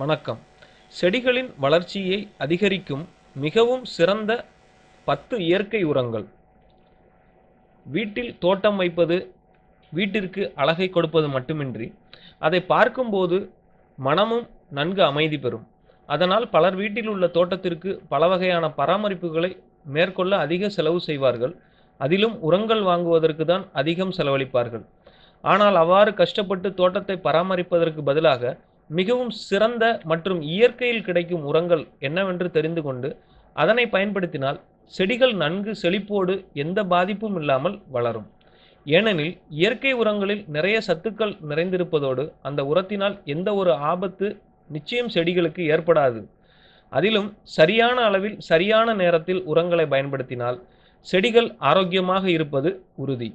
வணக்கம். செடிகளின் வளர்ச்சியை அதிகரிக்கும் மிகவும் சிறந்த பத்து இயற்கை உரங்கள். வீட்டில் தோட்டம் வைப்பது வீட்டிற்கு அழகை கொடுப்பது மட்டுமின்றி அதை பார்க்கும்போது மனமும் நன்கு அமைதி பெறும். அதனால் பலர் வீட்டில் உள்ள தோட்டத்திற்கு பல வகையான பராமரிப்புகளை மேற்கொள்ள அதிக செலவு செய்வார்கள். அதிலும் உரங்கள் வாங்குவதற்கு தான் அதிகம் செலவழிப்பார்கள். ஆனால் அவ்வாறு கஷ்டப்பட்டு தோட்டத்தை பராமரிப்பதற்கு பதிலாக மிகவும் சிறந்த மற்றும் இயற்கையில் கிடைக்கும் உரங்கள் என்னவென்று தெரிந்து கொண்டு அதனை பயன்படுத்தினால் செடிகள் நன்கு செழிப்போடு எந்த பாதிப்பும் இல்லாமல் வளரும். ஏனெனில் இயற்கை உரங்களில் நிறைய சத்துக்கள் நிறைந்திருப்பதோடு அந்த உரத்தினால் எந்த ஒரு ஆபத்து நிச்சயம் செடிகளுக்கு ஏற்படாது. அதிலும் சரியான அளவில் சரியான நேரத்தில் உரங்களை பயன்படுத்தினால் செடிகள் ஆரோக்கியமாக இருப்பது உறுதி.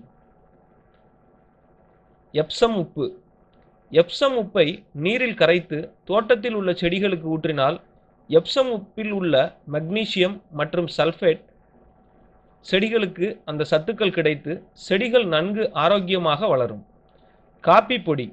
எப்சம் உப்பு. எப்சம் உப்பை நீரில் கரைத்து தோட்டத்தில் உள்ள செடிகளுக்கு ஊற்றினால் எப்சம் உப்பில் உள்ள மக்னீசியம் மற்றும் சல்ஃபேட் செடிகளுக்கு அந்த சத்துக்கள் கிடைத்து செடிகள் நன்கு ஆரோக்கியமாக வளரும். காப்பி பொடி.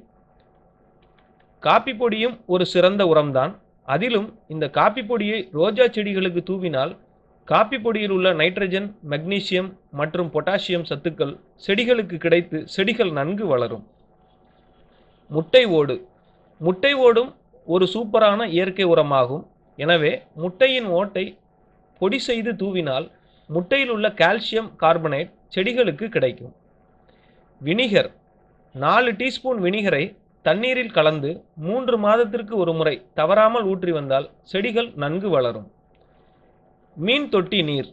காப்பி பொடியும் ஒரு சிறந்த உரம்தான். அதிலும் இந்த காப்பி பொடியை ரோஜா செடிகளுக்கு தூவினால் காப்பி பொடியில் உள்ள நைட்ரஜன் மக்னீசியம் மற்றும் பொட்டாசியம் சத்துக்கள் செடிகளுக்கு கிடைத்து செடிகள் நன்கு வளரும். முட்டை ஓடு. முட்டை ஓடும் ஒரு சூப்பரான இயற்கை உரமாகும். எனவே முட்டையின் ஓட்டை பொடி செய்து தூவினால் முட்டையில் உள்ள கால்சியம் கார்பனேட் செடிகளுக்கு கிடைக்கும். வினிகர். நாலு டீஸ்பூன் வினிகரை தண்ணீரில் கலந்து மூன்று மாதத்திற்கு ஒரு முறை தவறாமல் ஊற்றி வந்தால் செடிகள் நன்கு வளரும். மீன் தொட்டி நீர்.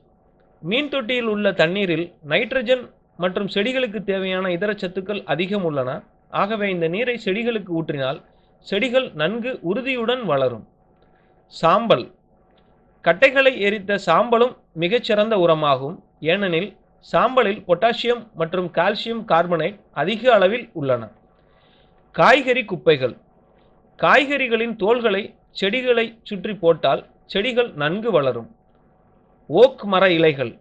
மீன் தொட்டியில் உள்ள தண்ணீரில் நைட்ரஜன் மற்றும் செடிகளுக்கு தேவையான இதர சத்துக்கள் அதிகம் உள்ளன. ஆகவே இந்த நீரை செடிகளுக்கு ஊற்றினால் செடிகள் நன்கு உறுதியுடன் வளரும். சாம்பல். கட்டைகளை எரித்த சாம்பலும் மிகச்சிறந்த உரமாகும். ஏனெனில் சாம்பலில் பொட்டாசியம் மற்றும் கால்சியம் கார்பனேட் அதிக அளவில் உள்ளன. காய்கறி குப்பைகள். காய்கறிகளின் தோள்களை செடிகளை சுற்றி போட்டால் செடிகள் நன்கு வளரும். ஓக் மர இலைகள்.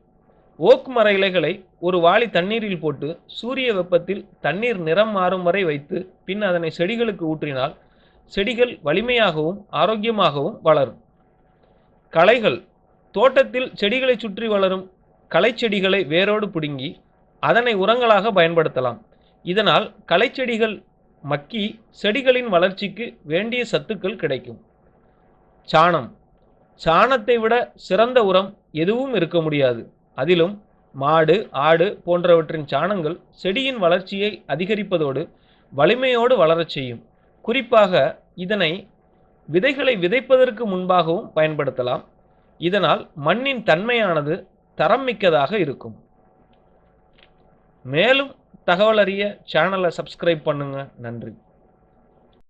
ஓக் மர இலைகளை ஒரு வாளி தண்ணீரில் போட்டு சூரிய வெப்பத்தில் தண்ணீர் நிறம் மாறும் வரை வைத்து பின் அதனை செடிகளுக்கு ஊற்றினால் செடிகள் வலிமையாகவும் ஆரோக்கியமாகவும் வளரும். களைகள் தோட்டத்தில் செடிகளை சுற்றி வளரும் களைச்செடிகளை வேரோடு பிடுங்கி அதனை உரங்களாக பயன்படுத்தலாம். இதனால் களைச்செடிகள் மக்கி செடிகளின் வளர்ச்சிக்கு வேண்டிய சத்துக்கள் கிடைக்கும். சாணம். சாணத்தை விட சிறந்த உரம் எதுவும் இருக்க முடியாது. அதிலும் மாடு ஆடு போன்றவற்றின் சாணங்கள் செடியின் வளர்ச்சியை அதிகரிப்பதோடு வலிமையோடு வளரச் செய்யும். குறிப்பாக இதனை விதைகளை விதைப்பதற்கு முன்பாகவும் பயன்படுத்தலாம். இதனால் மண்ணின் தன்மையானது தரம் மிக்கதாக இருக்கும். மேலும் தகவல் அறிய சேனலை சப்ஸ்கிரைப் பண்ணுங்க. நன்றி.